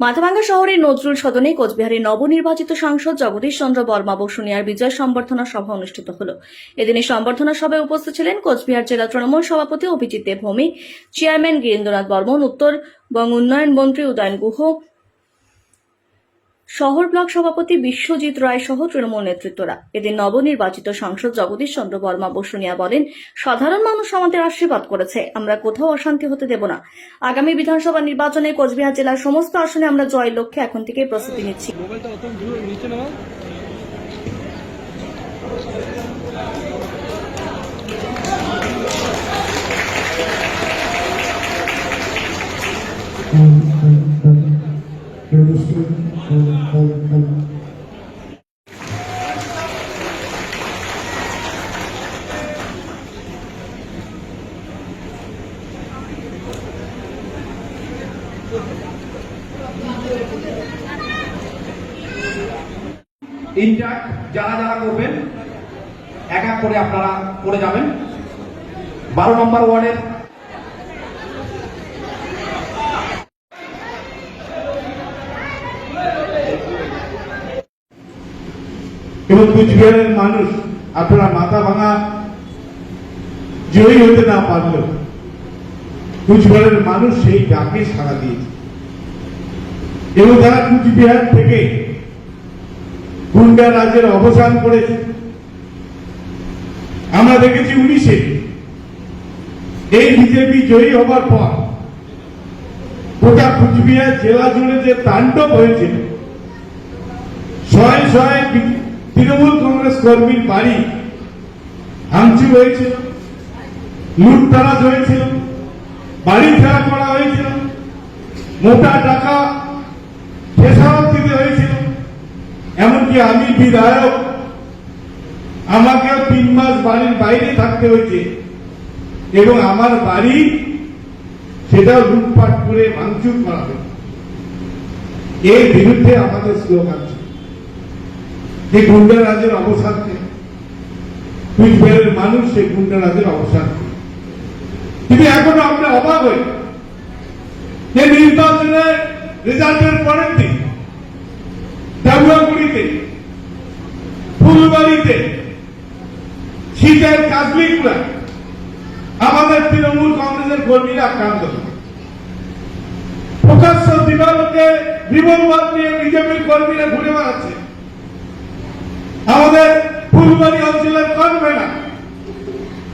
মাথাভাঙ্গা শহরের নজরুল সদনে কোচবিহারের নবনির্বাচিত সাংসদ জগদীশ চন্দ্র বর্মা বসুনিয়ার বিজয় সম্বর্ধনা সভা অনুষ্ঠিত হল। এদিনে সম্বর্ধনা সভায় উপস্থিত ছিলেন কোচবিহার জেলা তৃণমূল সভাপতি অভিজিৎ দেবভৌমি, চেয়ারম্যান গিরেন্দ্রনাথ বর্মন উত্তরবঙ্গ উন্নয়ন মন্ত্রী উদয়ন গুহ শহর ব্লক সভাপতি বিশ্বজিৎ রায় সহ তৃণমূল নেতৃত্বরা। এদিন নবনির্বাচিত সাংসদ জগদীশ চন্দ্র বর্মা বসুনিয়া বলেন, সাধারণ মানুষ আমাদের আশীর্বাদ করেছে, আমরা কোথাও অশান্তি হতে দেব না। আগামী বিধানসভা নির্বাচনে কোচবিহার জেলার সমস্ত আসনে আমরা জয়ের লক্ষ্যে এখন থেকেই প্রস্তুতি নিচ্ছি। অত নিচে যারা যারা করবেন, এক এক করে আপনারা করে যাবেন। বারো নম্বর ওয়ার্ডের কুচবিহারের মানুষ, আপনারা মাথা ভাঙা জয়ী হতে না পারলেও কুচবিহারের মানুষ সেই ডাকে সাড়া দিয়েছে। এবং তারা কুচবিহার থেকে গুন্ডা রাজের অবসান করেছে। আমরা দেখেছি উনিশে। এই বিজেপি জয়ী হবার পর গোটা কুচবিহার জেলা জুড়ে যে তাণ্ডব হয়েছিল, শয়ে শয়ে তৃণমূল কংগ্রেস কর্মীর বাড়ি ভাঙচুর হয়েছিল লুটতরাজ হয়েছিল, বাড়ি ফেরা করা হয়েছিল, মোটা টাকা খেসারত দিতে হয়েছিল। এমনকি আমি বিধায়ক, আমাকেও তিন মাস বাড়ির বাইরে থাকতে হয়েছে এবং আমার বাড়ি সেটাও লুটপাট করে ভাঙচুর করা হয়েছে এর বিরুদ্ধে আমাদের স্লোগান ছিল। যে গুন্ডা রাজের অবসান নেই। কুচবিহারের মানুষ সেই গুন্ডা রাজের অবসান। কিন্তু এখনও আমরা অবাক হই যে নির্বাচনের রেজাল্টের পরের দিন ফুলবাড়িতে, শীতের কাজলিকরা আমাদের তৃণমূল কংগ্রেসের কর্মীরা আক্রান্ত। প্রকাশ্য দিবালোকে রিভলভার নিয়ে বিজেপির কর্মীরা ঘুরে বেড়াচ্ছে। আমাদের ফুলবাড়ি অঞ্চলের কনভেনার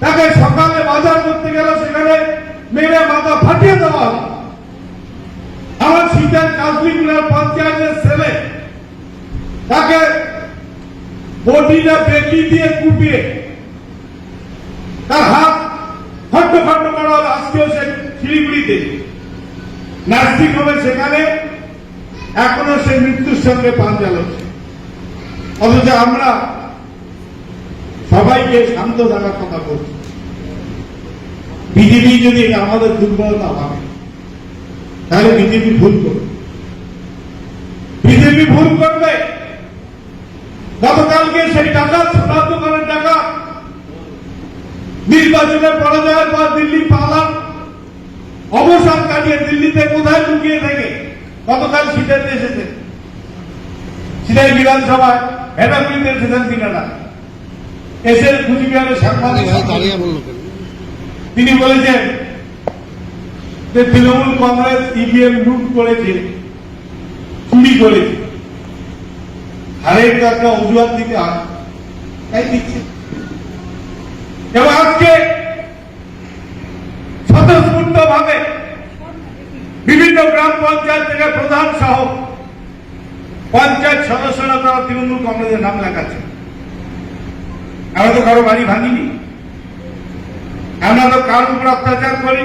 তাকে সকালে বাজার করতে গেল সেখানে মেরে মাথা ফাটিয়ে দেওয়া আমার শীতের কাজলিগুলার পঞ্চায়েতের ছেলে তাকে বডিটা বেঁকি দিয়ে কুপিয়ে তার হাত খন্ড খন্ড করা হলো। আজকেও সে শিলিগুড়িতে। নার্সিং হোমে সেখানে এখনও সে মৃত্যুর সঙ্গে পাঞ্জা লড়ছে অথচ আমরা সবাইকে শান্ত থাকার কথা বলছি। বিজেপি যদি আমাদের দুর্বলতা ভাবে, তাহলে বিজেপি ভুল করবে। বিজেপি ভুল করবে সেই টাকা সোনার দোকানের টাকা। নির্বাচনে পরাজয়ের পর দিল্লি পালাম অবসান কাটিয়ে দিল্লিতে কোথায় লুকিয়ে থেকে? গতকাল এসেছে? বিধানসভায় এসেছেন তিনারা এসে কুচবিহারের সাংবাদিক তিনি বলেছেন যে তৃণমূল কংগ্রেস ইভিএম লুট করেছে চুরি করেছে। হারের তো অজুহাত দিতে তাই দিচ্ছে। এবং আজকে স্বতঃস্ফূর্ত ভাবে বিভিন্ন গ্রাম পঞ্চায়েত থেকে প্রধান সহ পঞ্চায়েত সদস্যরা তারা তৃণমূল কংগ্রেসের নাম লেখাচ্ছে। আমরা তো কারও বাড়ি ভাঙিনি। আমরা তো কারোর উপর অত্যাচার করি